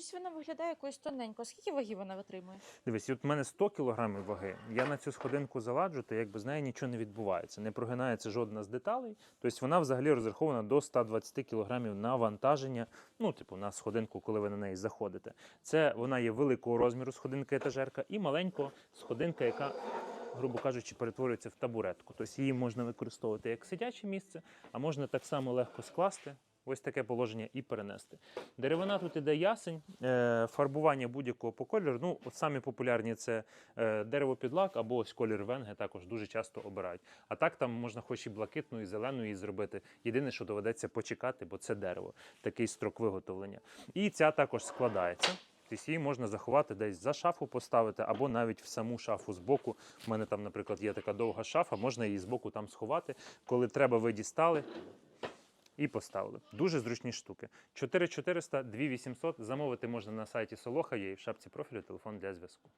щось вона виглядає якоюсь тоненькою. Скільки ваги вона витримує? Дивись, от в мене 100 кг ваги. Я на цю сходинку заладжу, то якби з нею нічого не відбувається. Не прогинається жодна з деталей. Тобто вона взагалі розрахована до 120 кг навантаження. Ну, типу, на сходинку, коли ви на неї заходите. Це вона є великого розміру сходинка етажерка і маленького сходинка, яка. Грубо кажучи, перетворюється в табуретку. Тобто її можна використовувати як сидяче місце, а можна так само легко скласти, ось таке положення і перенести. Деревина тут іде ясень, е, фарбування будь-якого по кольору. Ну, от самі популярні це е, дерево під лак або ось колір венги також дуже часто обирають. А так там можна хоч і блакитну, і зелену її зробити. Єдине, що доведеться почекати, бо це дерево, такий строк виготовлення. І ця також складається. Тобто її можна заховати десь за шафу поставити, або навіть в саму шафу збоку. У мене там, наприклад, є така довга шафа, можна її збоку там сховати. Коли треба, ви дістали, і поставили. Дуже зручні штуки. 4400, 2800 замовити можна на сайті Солоха, є і в шапці профілю телефон для зв'язку.